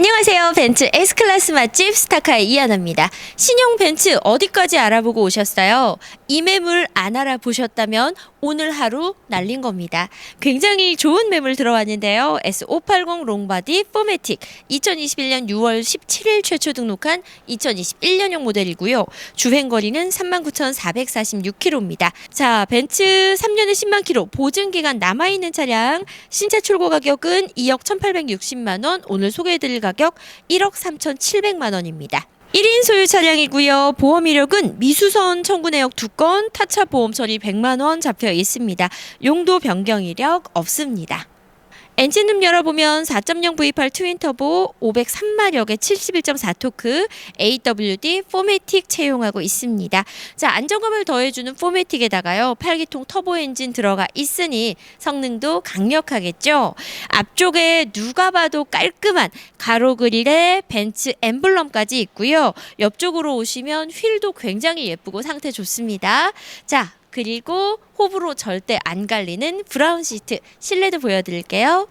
안녕하세요. 벤츠 S클래스 맛집 스타카의 이하나입니다. 신형 벤츠 어디까지 알아보고 오셨어요? 이 매물 안 알아보셨다면 오늘 하루 날린 겁니다. 굉장히 좋은 매물 들어왔는데요. S580 롱바디 포매틱 2021년 6월 17일 최초 등록한 2021년형 모델이고요. 주행거리는 39,446km입니다. 자, 벤츠 3년에 10만 킬로 보증 기간 남아있는 차량 신차 출고 가격은 2억 1,860만 원, 오늘 소개해드릴 가격 1억 3,700만 원입니다. 1인 소유 차량이고요. 보험 이력은 미수선 청구 내역 2건, 타차 보험 처리 100만 원 잡혀 있습니다. 용도 변경 이력 없습니다. 엔진룸 열어보면 4.0 V8 트윈 터보 503마력의 71.4 토크 AWD 포매틱 채용하고 있습니다. 자, 안정감을 더해주는 포매틱에다가요. 8기통 터보 엔진 들어가 있으니 성능도 강력하겠죠. 앞쪽에 누가 봐도 깔끔한 가로 그릴에 벤츠 엠블럼까지 있고요. 옆쪽으로 오시면 휠도 굉장히 예쁘고 상태 좋습니다. 자, 그리고 호불호 절대 안 갈리는 브라운 시트 실내도 보여드릴게요.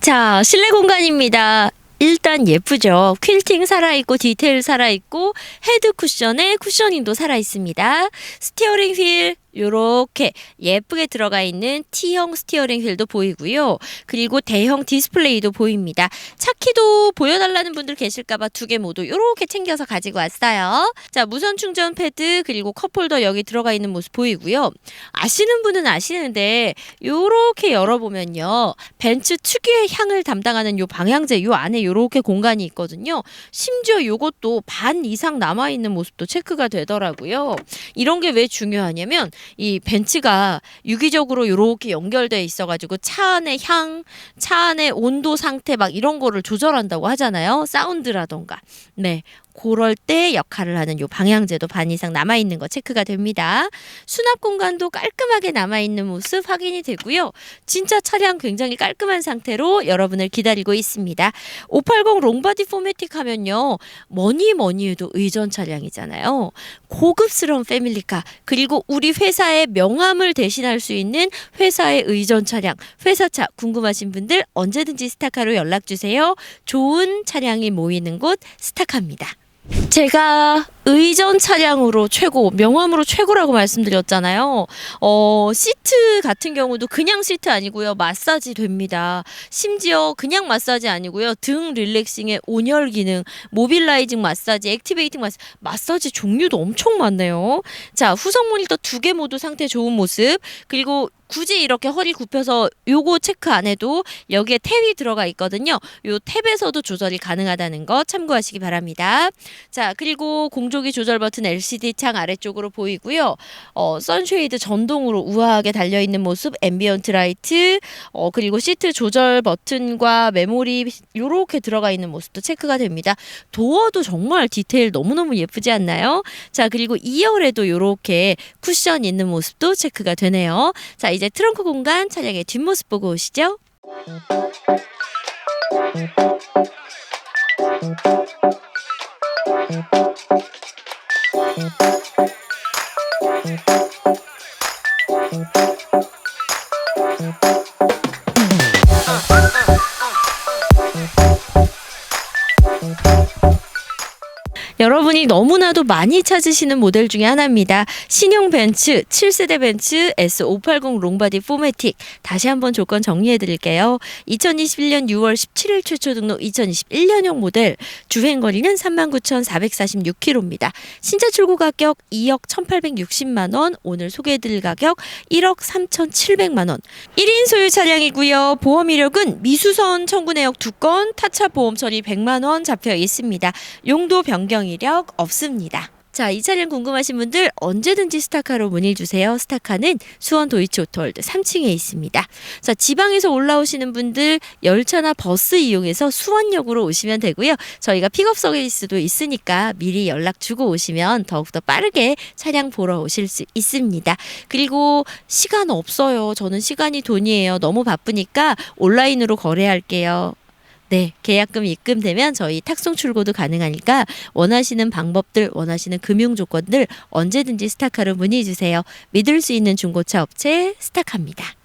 자, 실내 공간입니다. 일단 예쁘죠. 퀼팅 살아있고 디테일 살아있고 헤드 쿠션에 쿠셔닝도 살아있습니다. 스티어링 휠 요렇게 예쁘게 들어가 있는 T형 스티어링 휠도 보이고요. 그리고 대형 디스플레이도 보입니다. 차키도 보여달라는 분들 계실까봐 두 개 모두 요렇게 챙겨서 가지고 왔어요. 자, 무선 충전 패드 그리고 컵홀더 여기 들어가 있는 모습 보이고요. 아시는 분은 아시는데 요렇게 열어보면요. 벤츠 특유의 향을 담당하는 요 방향제 요 안에 요 렇게 공간이 있거든요. 심지어 요것도 반 이상 남아 있는 모습도 체크가 되더라고요. 이런 게 왜 중요하냐면 이 벤츠가 유기적으로 이렇게 연결돼 있어 가지고 차 안의 향, 차 안의 온도 상태 막 이런 거를 조절한다고 하잖아요. 사운드라던가. 네. 그럴 때 역할을 하는 요 방향제도 반 이상 남아 있는 거 체크가 됩니다. 수납 공간도 깔끔하게 남아 있는 모습 확인이 되고요. 진짜 차량 굉장히 깔끔한 상태로 여러분을 기다리고 있습니다. 580 롱바디 포매틱 하면요. 뭐니 뭐니 해도 의전 차량이잖아요. 고급스러운 패밀리카 그리고 우리 회사의 명함을 대신할 수 있는 회사의 의전 차량 회사차 궁금하신 분들 언제든지 스타카로 연락 주세요. 좋은 차량이 모이는 곳 스타카입니다. 제가 의전 차량으로 최고, 명함으로 최고라고 말씀드렸잖아요. 어, 시트 같은 경우도 그냥 시트 아니고요. 마사지 됩니다. 심지어 그냥 마사지 아니고요. 등 릴렉싱에 온열 기능, 모빌라이징 마사지, 액티베이팅 마사지, 마사지 종류도 엄청 많네요. 자, 후속 모니터 두 개 모두 상태 좋은 모습. 그리고 굳이 이렇게 허리 굽혀서 요거 체크 안 해도 여기에 탭이 들어가 있거든요. 요 탭에서도 조절이 가능하다는 거 참고하시기 바랍니다. 자, 그리고 공조기 조절 버튼 LCD 창 아래쪽으로 보이고요. 어, 선쉐이드 전동으로 우아하게 달려 있는 모습, 앰비언트 라이트, 어, 그리고 시트 조절 버튼과 메모리 요렇게 들어가 있는 모습도 체크가 됩니다. 도어도 정말 디테일 너무너무 예쁘지 않나요? 자, 그리고 2열에도 요렇게 쿠션 있는 모습도 체크가 되네요. 자, 이제 트렁크 공간 차량의 뒷모습 보고 오시죠. 여러분이 너무나도 많이 찾으시는 모델 중에 하나입니다. 신형 벤츠 7세대 벤츠 S580 롱바디 포매틱 다시 한번 조건 정리해 드릴게요. 2021년 6월 17일 최초 등록 2021년형 모델 주행 거리는 39,446km입니다. 신차 출고 가격 2억 1,860만 원, 오늘 소개해 드릴 가격 1억 3,700만 원. 1인 소유 차량이고요. 보험 이력은 미수선 청구 내역 2건, 타차 보험 처리 100만 원 잡혀 있습니다. 용도 변경 이력 없습니다. 자, 이 차량 궁금하신 분들 언제든지 스타카로 문의 주세요. 스타카는 수원 도이치 오토월드 3층에 있습니다. 자, 지방에서 올라오시는 분들 열차나 버스 이용해서 수원역으로 오시면 되고요. 저희가 픽업 서비스도 있으니까 미리 연락 주고 오시면 더욱더 빠르게 차량 보러 오실 수 있습니다. 그리고 시간 없어요. 저는 시간이 돈이에요. 너무 바쁘니까 온라인으로 거래할게요. 네, 계약금 입금되면 저희 탁송 출고도 가능하니까 원하시는 방법들, 원하시는 금융 조건들 언제든지 스타카로 문의 주세요. 믿을 수 있는 중고차 업체 스타카입니다.